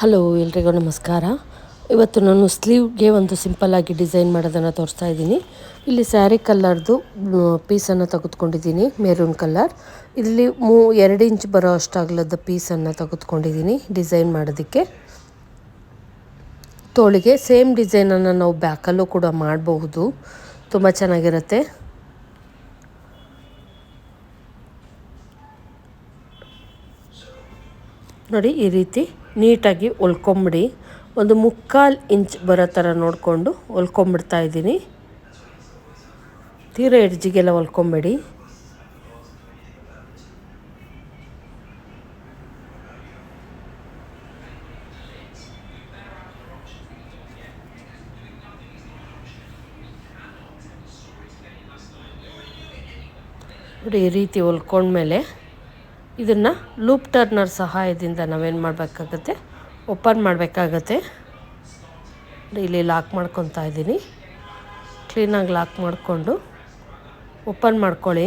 Hello, ಎಲ್ರಿಗೂ ನಮಸ್ಕಾರ. ಇವತ್ತು ನಾನು ಸ್ಲೀವ್ಗೆ ಒಂದು ಸಿಂಪಲ್ಲಾಗಿ ಡಿಸೈನ್ ಮಾಡೋದನ್ನು ತೋರಿಸ್ತಾ ಇದ್ದೀನಿ. ಇಲ್ಲಿ ಸ್ಯಾರಿ ಕಲ್ಲರ್ದು ಪೀಸನ್ನು ತೆಗೆದುಕೊಂಡಿದ್ದೀನಿ, ಮೆರೂನ್ ಕಲರ್. ಇಲ್ಲಿ ಮೂ, ಎರಡು ಇಂಚ್ ಬರೋ ಅಷ್ಟಾಗ್ಲದ ಪೀಸನ್ನು ತೆಗೆದುಕೊಂಡಿದ್ದೀನಿ ಡಿಸೈನ್ ಮಾಡೋದಕ್ಕೆ. ತೋಳಿಗೆ ಸೇಮ್ ಡಿಸೈನನ್ನು ನಾವು ಬ್ಯಾಕಲ್ಲೂ ಕೂಡ ಮಾಡಬಹುದು. ತುಂಬ ಚೆನ್ನಾಗಿರುತ್ತೆ. ನೋಡಿ, ಈ ರೀತಿ. ನೀಟಾಗಿ ಹೊಲ್ಕೊಂಬಿಡಿ ಒಂದು ಮುಕ್ಕಾಲು ಇಂಚ್ ಬರೋ ಥರ ನೋಡಿಕೊಂಡು ಹೊಲ್ಕೊಂಬಿಡ್ತಾ ಇದ್ದೀನಿ. ತೀರ ಎಡ್ಜಿಗೆಲ್ಲ ಹೊಲ್ಕೊಂಬೇಡಿ ನೋಡಿ ಈ ರೀತಿ ಹೊಲ್ಕೊಂಡ್ಮೇಲೆ ಇದನ್ನು ಲೂಪ್ ಟರ್ನರ್ ಸಹಾಯದಿಂದ ನಾವೇನು ಮಾಡಬೇಕಾಗತ್ತೆ? ಓಪನ್ ಮಾಡಬೇಕಾಗತ್ತೆ. ಇಲ್ಲಿ ಲಾಕ್ ಮಾಡ್ಕೊತಾ ಇದ್ದೀನಿ. ಕ್ಲೀನಾಗಿ ಲಾಕ್ ಮಾಡಿಕೊಂಡು ಓಪನ್ ಮಾಡ್ಕೊಳ್ಳಿ.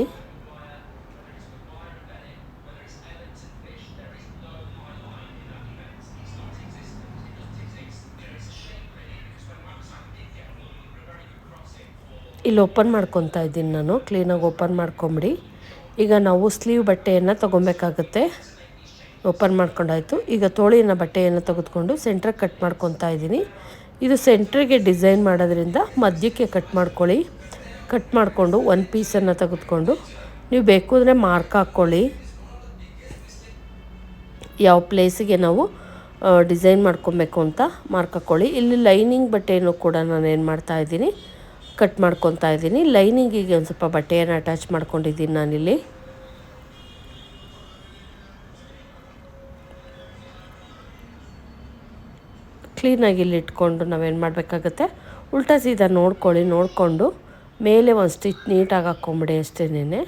ಇಲ್ಲಿ ಓಪನ್ ಮಾಡ್ಕೊತಾ ಇದ್ದೀನಿ ನಾನು. ಕ್ಲೀನಾಗಿ ಓಪನ್ ಮಾಡ್ಕೊಂಬಿಡಿ. ಈಗ ನಾವು ಸ್ಲೀವ್ ಬಟ್ಟೆಯನ್ನು ತೊಗೊಬೇಕಾಗತ್ತೆ. ಓಪನ್ ಮಾಡ್ಕೊಂಡಾಯಿತು. ಈಗ ತೋಳಿನ ಬಟ್ಟೆಯನ್ನು ತೆಗೆದುಕೊಂಡು ಸೆಂಟ್ರಿಗೆ ಕಟ್ ಮಾಡ್ಕೊತಾ ಇದ್ದೀನಿ. ಇದು ಸೆಂಟ್ರಿಗೆ ಡಿಸೈನ್ ಮಾಡೋದ್ರಿಂದ ಮಧ್ಯಕ್ಕೆ ಕಟ್ ಮಾಡ್ಕೊಳ್ಳಿ. ಕಟ್ ಮಾಡಿಕೊಂಡು ಒಂದು ಪೀಸನ್ನು ತೆಗೆದುಕೊಂಡು ನೀವು ಬೇಕು ಅಂದರೆ ಮಾರ್ಕ್ ಹಾಕ್ಕೊಳ್ಳಿ. ಯಾವ ಪ್ಲೇಸಿಗೆ ನಾವು ಡಿಸೈನ್ ಮಾಡ್ಕೊಬೇಕು ಅಂತ ಮಾರ್ಕ್ ಹಾಕ್ಕೊಳ್ಳಿ. ಇಲ್ಲಿ ಲೈನಿಂಗ್ ಬಟ್ಟೆಯನ್ನು ಕೂಡ ನಾನು ಏನು ಮಾಡ್ತಾ ಇದ್ದೀನಿ. ಕಟ್ ಮಾಡ್ಕೊತಾ ಇದ್ದೀನಿ. ಲೈನಿಂಗಿಗೆ ಒಂದು ಸ್ವಲ್ಪ ಬಟ್ಟೆಯನ್ನು ಅಟ್ಯಾಚ್ ಮಾಡ್ಕೊಂಡಿದ್ದೀನಿ ನಾನಿಲ್ಲಿ. ಕ್ಲೀನಾಗಿ ಇಲ್ಲಿ ಇಟ್ಕೊಂಡು ನಾವೇನು ಮಾಡಬೇಕಾಗತ್ತೆ? ಉಲ್ಟಾ ಸೀದಾ ನೋಡ್ಕೊಳ್ಳಿ, ನೋಡಿಕೊಂಡು ಮೇಲೆ ಒಂದು ಸ್ಟಿಚ್ ನೀಟಾಗಿ ಹಾಕ್ಕೊಂಬಿಡಿ ಅಷ್ಟೇನೆ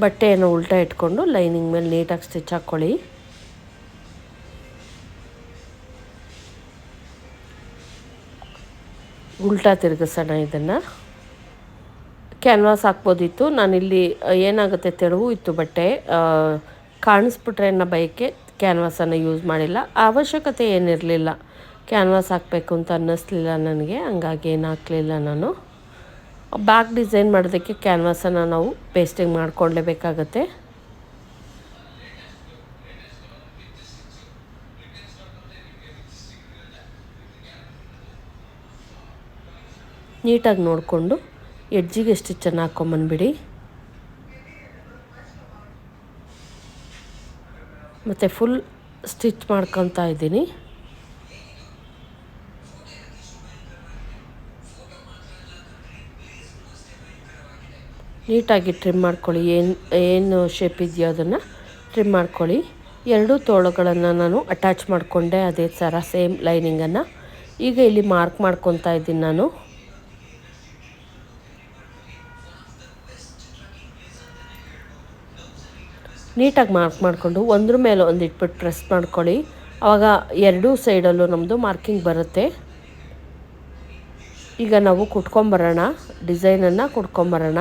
ಬಟ್ಟೆಯನ್ನು ಉಲ್ಟಾ ಇಟ್ಕೊಂಡು ಲೈನಿಂಗ್ ಮೇಲೆ ನೀಟಾಗಿ ಸ್ಟಿಚ್ ಹಾಕ್ಕೊಳ್ಳಿ. ಉಲ್ಟಾ ತಿರುಗಿಸೋಣ ಇದನ್ನು. ಕ್ಯಾನ್ವಾಸ್ ಹಾಕ್ಬೋದಿತ್ತು. ನಾನಿಲ್ಲಿ ಏನಾಗುತ್ತೆ ತೆರವು ಇತ್ತು ಬಟ್ಟೆ ಕಾಣಿಸ್ಬಿಟ್ರೆ ಅನ್ನೋ ಬಯಕೆ ಕ್ಯಾನ್ವಾಸನ್ನು ಯೂಸ್ ಮಾಡಿಲ್ಲ. ಅವಶ್ಯಕತೆ ಏನಿರಲಿಲ್ಲ. ಕ್ಯಾನ್ವಾಸ್ ಹಾಕಬೇಕು ಅಂತ ಅನ್ನಿಸ್ಲಿಲ್ಲ ನನಗೆ. ಹಂಗಾಗಿ ಏನು ಹಾಕಲಿಲ್ಲ ನಾನು. ಬ್ಯಾಕ್ ಡಿಸೈನ್ ಮಾಡೋದಕ್ಕೆ ಕ್ಯಾನ್ವಾಸನ್ನು ನಾವು ಪೇಸ್ಟಿಂಗ್ ಮಾಡಿಕೊಳ್ಳೇಬೇಕಾಗತ್ತೆ ನೀಟಾಗಿ ನೋಡಿಕೊಂಡು ಎಡ್ಜಿಗೆ ಸ್ಟಿಚ್ಚನ್ನು ಹಾಕ್ಕೊಂಬಂದ್ಬಿಡಿ ಮತ್ತು ಫುಲ್ ಸ್ಟಿಚ್ ಮಾಡ್ಕೊತಾ ಇದ್ದೀನಿ. ನೀಟಾಗಿ ಟ್ರಿಮ್ ಮಾಡ್ಕೊಳ್ಳಿ. ಏನು ಏನು ಶೇಪ್ ಇದೆಯೋ ಅದನ್ನು ಟ್ರಿಮ್ ಮಾಡ್ಕೊಳ್ಳಿ. ಎರಡೂ ತೋಳುಗಳನ್ನು ನಾನು ಅಟ್ಯಾಚ್ ಮಾಡಿಕೊಂಡೆ ಅದೇ ಥರ ಸೇಮ್ ಲೈನಿಂಗನ್ನು ಈಗ ಇಲ್ಲಿ ಮಾರ್ಕ್ ಮಾಡ್ಕೊತಾ ಇದ್ದೀನಿ ನಾನು. ನೀಟಾಗಿ ಮಾರ್ಕ್ ಮಾಡಿಕೊಂಡು ಒಂದ್ರ ಮೇಲೆ ಒಂದು ಇಟ್ಬಿಟ್ಟು ಪ್ರೆಸ್ ಮಾಡ್ಕೊಳ್ಳಿ. ಆವಾಗ ಎರಡೂ ಸೈಡಲ್ಲೂ ನಮ್ಮದು ಮಾರ್ಕಿಂಗ್ ಬರುತ್ತೆ. ಈಗ ನಾವು ಕುಟ್ಕೊಂಬರೋಣ ಡಿಸೈನನ್ನು ಕುಟ್ಕೊಂಬರೋಣ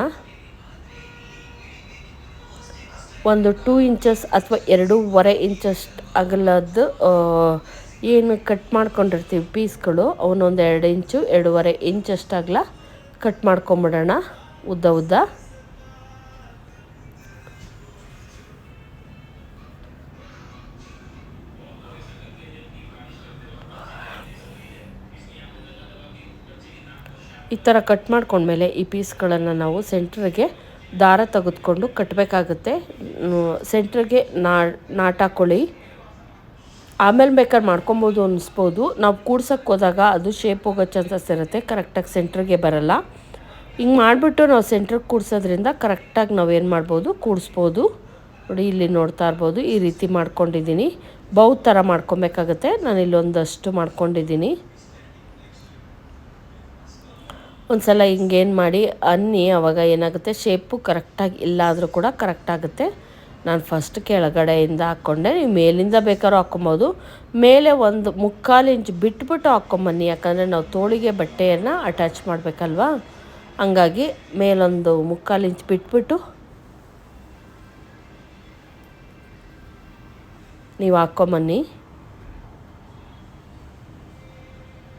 ಒಂದು ಟೂ ಇಂಚಸ್ ಅಥವಾ ಎರಡೂವರೆ ಇಂಚಸ್ ಅಗಲದ್ದು ಏನು ಕಟ್ ಮಾಡ್ಕೊಂಡಿರ್ತೀವಿ ಪೀಸ್ಗಳು ಅವನ್ನೊಂದು ಎರಡು ಇಂಚು ಎರಡೂವರೆ ಇಂಚಷ್ಟು ಅಗಲ ಕಟ್ ಮಾಡ್ಕೊಂಬಿಡೋಣ. ಉದ್ದ ಉದ್ದ. ಈ ಥರ ಕಟ್ ಮಾಡ್ಕೊಂಡ್ಮೇಲೆ ಈ ಪೀಸ್ಗಳನ್ನು ನಾವು ಸೆಂಟ್ರಿಗೆ ದಾರ ತೆಗೆದುಕೊಂಡು ಕಟ್ಟಬೇಕಾಗುತ್ತೆ ಸೆಂಟ್ರಿಗೆ ನಾಟ್ ಹಾಕ್ಕೊಳ್ಳಿ ಆಮೇಲೆ ಬೇಕಾದ್ರೆ ಮಾಡ್ಕೊಬೋದು ಅನ್ನಿಸ್ಬೋದು. ನಾವು ಕೂಡ್ಸೋಕ್ಕೆ ಹೋದಾಗ ಅದು ಶೇಪ್ ಹೋಗೋ ಚಾನ್ಸಸ್ ಇರುತ್ತೆ. ಕರೆಕ್ಟಾಗಿ ಸೆಂಟ್ರಿಗೆ ಬರಲ್ಲ. ಹಿಂಗೆ ಮಾಡಿಬಿಟ್ಟು ನಾವು ಸೆಂಟ್ರಿಗೆ ಕೂಡ್ಸೋದ್ರಿಂದ ಕರೆಕ್ಟಾಗಿ ನಾವು ಏನು ಮಾಡ್ಬೋದು? ಕೂಡಿಸ್ಬೋದು. ನೋಡಿ, ಇಲ್ಲಿ ನೋಡ್ತಾ ಇರ್ಬೋದು. ಈ ರೀತಿ ಮಾಡ್ಕೊಂಡಿದ್ದೀನಿ. ಬೌ ಥರ ಮಾಡ್ಕೊಬೇಕಾಗತ್ತೆ. ನಾನು ಇಲ್ಲೊಂದಷ್ಟು ಮಾಡ್ಕೊಂಡಿದ್ದೀನಿ. ಒಂದು ಸಲ ಹಿಂಗೇನು ಮಾಡಿ ಅನ್ನಿ, ಅವಾಗ ಏನಾಗುತ್ತೆ ಶೇಪು ಕರೆಕ್ಟಾಗಿ ಇಲ್ಲಾದರೂ ಕೂಡ ಕರೆಕ್ಟಾಗುತ್ತೆ ನಾನು ಫಸ್ಟ್ ಕೆಳಗಡೆಯಿಂದ ಹಾಕ್ಕೊಂಡೆ. ನೀವು ಮೇಲಿಂದ ಬೇಕಾದ್ರೂ ಹಾಕ್ಕೊಬೋದು. ಮೇಲೆ ಒಂದು ಮುಕ್ಕಾಲು ಇಂಚ್ ಬಿಟ್ಬಿಟ್ಟು ಹಾಕ್ಕೊಂಬನ್ನಿ. ಯಾಕಂದರೆ ನಾವು ತೋಳಿಗೆ ಬಟ್ಟೆಯನ್ನು ಅಟ್ಯಾಚ್ ಮಾಡಬೇಕಲ್ವಾ? ಹಂಗಾಗಿ ಮೇಲೊಂದು ಮುಕ್ಕಾಲು ಇಂಚ್ ಬಿಟ್ಬಿಟ್ಟು ನೀವು ಹಾಕ್ಕೊಂಬನ್ನಿ.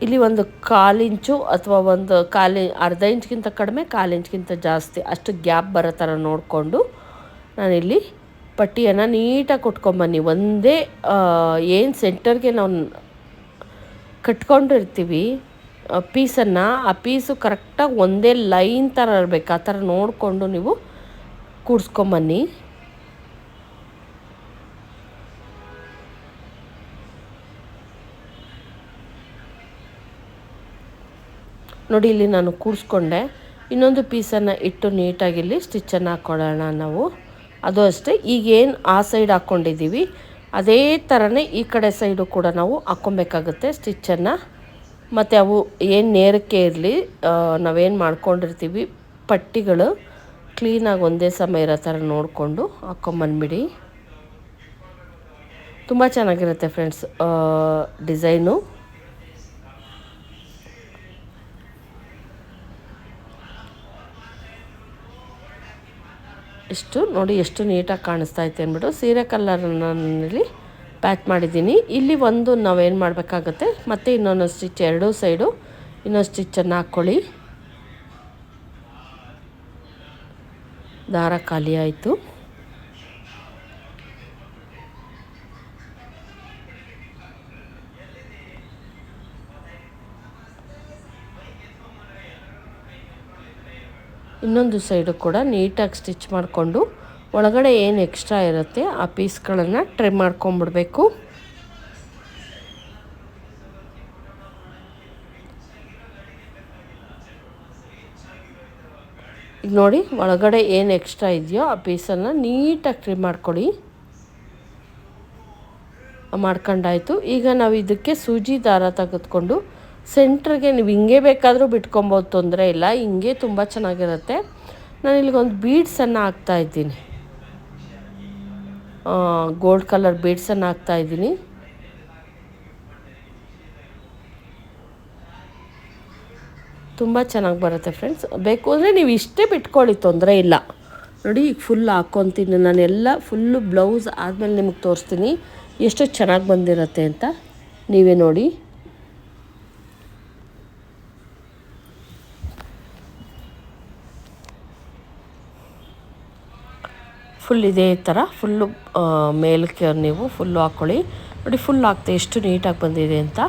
ಇಲ್ಲಿ ಒಂದು ಕಾಲು ಇಂಚು ಅಥವಾ ಒಂದು ಕಾಲು ಅರ್ಧ ಇಂಚ್ಗಿಂತ ಕಡಿಮೆ, ಕಾಲು ಇಂಚ್ಗಿಂತ ಜಾಸ್ತಿ. ಅಷ್ಟು ಗ್ಯಾಪ್ ಬರೋ ಥರ ನೋಡಿಕೊಂಡು ನಾನಿಲ್ಲಿ ಪಟ್ಟಿಯನ್ನು ನೀಟಾಗಿ ಕೊಟ್ಕೊಂಬನ್ನಿ ಒಂದೇ ಏನು ಸೆಂಟರ್ಗೆ ನಾವು ಕಟ್ಕೊಂಡಿರ್ತೀವಿ ಪೀಸನ್ನು, ಆ ಪೀಸು ಕರೆಕ್ಟಾಗಿ ಒಂದೇ ಲೈನ್ ಥರ ಇರಬೇಕು. ಆ ಥರ ನೋಡಿಕೊಂಡು ನೀವು ಕೂಡ್ಸ್ಕೊಂಬನ್ನಿ ನೋಡಿ, ಇಲ್ಲಿ ನಾನು ಕೂಡಿಸ್ಕೊಂಡೆ ಇನ್ನೊಂದು ಪೀಸನ್ನು ಇಟ್ಟು ನೀಟಾಗಿ ಇಲ್ಲಿ ಸ್ಟಿಚ್ಚನ್ನು ಹಾಕ್ಕೊಳ್ಳೋಣ ನಾವು. ಅದು ಅಷ್ಟೇ. ಈಗೇನು ಆ ಸೈಡ್ ಹಾಕ್ಕೊಂಡಿದ್ದೀವಿ. ಅದೇ ಥರನೇ ಈ ಕಡೆ ಸೈಡು ಕೂಡ ನಾವು ಹಾಕ್ಕೊಬೇಕಾಗುತ್ತೆ ಸ್ಟಿಚ್ಚನ್ನು ಮತ್ತು ಅವು ಏನು ನೇರಕ್ಕೆ ಇರಲಿ ನಾವೇನು ಮಾಡ್ಕೊಂಡಿರ್ತೀವಿ, ಪಟ್ಟಿಗಳು ಕ್ಲೀನಾಗಿ ಒಂದೇ ಸಮಯ ಇರೋ ಥರ ನೋಡಿಕೊಂಡು ಹಾಕ್ಕೊಂಬಂದ್ಬಿಡಿ. ತುಂಬ ಚೆನ್ನಾಗಿರುತ್ತೆ ಫ್ರೆಂಡ್ಸ್ ಡಿಸೈನು ಎಷ್ಟು ನೋಡಿ ಎಷ್ಟು ನೀಟಾಗಿ ಕಾಣಿಸ್ತಾ ಐತೆ ಅಂದ್ಬಿಟ್ಟು ಸೀರೆ ಕಲರ್ನಲ್ಲಿ ಪ್ಯಾಕ್ ಮಾಡಿದ್ದೀನಿ. ಇಲ್ಲಿ ಒಂದು ನಾವೇನು ಮಾಡಬೇಕಾಗತ್ತೆ, ಮತ್ತು ಇನ್ನೊಂದು ಸ್ಟಿಚ್, ಎರಡೂ ಸೈಡು ಇನ್ನೊಂದು ಸ್ಟಿಚ್ಚನ್ನು ಹಾಕ್ಕೊಳ್ಳಿ. ದಾರ ಖಾಲಿ ಆಯಿತು. ಇನ್ನೊಂದು ಸೈಡು ಕೂಡ ನೀಟಾಗಿ ಸ್ಟಿಚ್ ಮಾಡಿಕೊಂಡು ಒಳಗಡೆ ಏನು ಎಕ್ಸ್ಟ್ರಾ ಇರುತ್ತೆ ಆ ಪೀಸ್ಗಳನ್ನು ಟ್ರೈ ಮಾಡ್ಕೊಂಬಿಡ್ಬೇಕು. ಈಗ ನೋಡಿ ಒಳಗಡೆ ಏನು ಎಕ್ಸ್ಟ್ರಾ ಇದೆಯೋ ಆ ಪೀಸನ್ನು ನೀಟಾಗಿ ಟ್ರಿಮ್ ಮಾಡ್ಕೊಳ್ಳಿ. ಮಾಡ್ಕೊಂಡಾಯಿತು. ಈಗ ನಾವು ಇದಕ್ಕೆ ಸೂಜಿ ದಾರ ತೆಗೆದುಕೊಂಡು ಸೆಂಟ್ರಿಗೆ ನೀವು ಹಿಂಗೆ ಬೇಕಾದರೂ ಬಿಟ್ಕೊಬೋದು ತೊಂದರೆ ಇಲ್ಲ, ಹಿಂಗೆ ತುಂಬ ಚೆನ್ನಾಗಿರುತ್ತೆ. ನಾನು ಇಲ್ಲಿಗೊಂದು ಬೀಡ್ಸನ್ನು ಹಾಕ್ತಾಯಿದ್ದೀನಿ ಗೋಲ್ಡ್ ಕಲರ್ ಬೀಡ್ಸನ್ನು ಹಾಕ್ತಾಯಿದ್ದೀನಿ ತುಂಬ ಚೆನ್ನಾಗಿ ಬರುತ್ತೆ ಫ್ರೆಂಡ್ಸ್. ಬೇಕು ಅಂದರೆ ನೀವು ಇಷ್ಟೇ ಬಿಟ್ಕೊಳ್ಳಿ, ತೊಂದರೆ ಇಲ್ಲ. ನೋಡಿ, ಈಗ ಫುಲ್ ಹಾಕ್ಕೊತೀನಿ ನಾನೆಲ್ಲ ಫುಲ್ಲು ಬ್ಲೌಸ್ ಆದಮೇಲೆ ನಿಮಗೆ ತೋರಿಸ್ತೀನಿ. ಎಷ್ಟು ಚೆನ್ನಾಗಿ ಬಂದಿರುತ್ತೆ ಅಂತ ನೀವೇ ನೋಡಿ. ಫುಲ್ ಇದೇ ಥರ ಫುಲ್ಲು ಮೇಲಕ್ಕೆ ನೀವು ಫುಲ್ಲು ಹಾಕ್ಕೊಳ್ಳಿ ನೋಡಿ ಫುಲ್ ಹಾಕ್ತೆ ಎಷ್ಟು ನೀಟಾಗಿ ಬಂದಿದೆ ಅಂತ.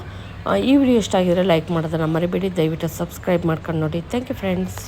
ಈ ವಿಡಿಯೋ ಇಷ್ಟ ಆಗಿದ್ರೆ ಲೈಕ್ ಮಾಡೋದನ್ನು ಮರಿಬೇಡಿ. ದಯವಿಟ್ಟು ಸಬ್ಸ್ಕ್ರೈಬ್ ಮಾಡ್ಕೊಂಡು ನೋಡಿ. Thank you friends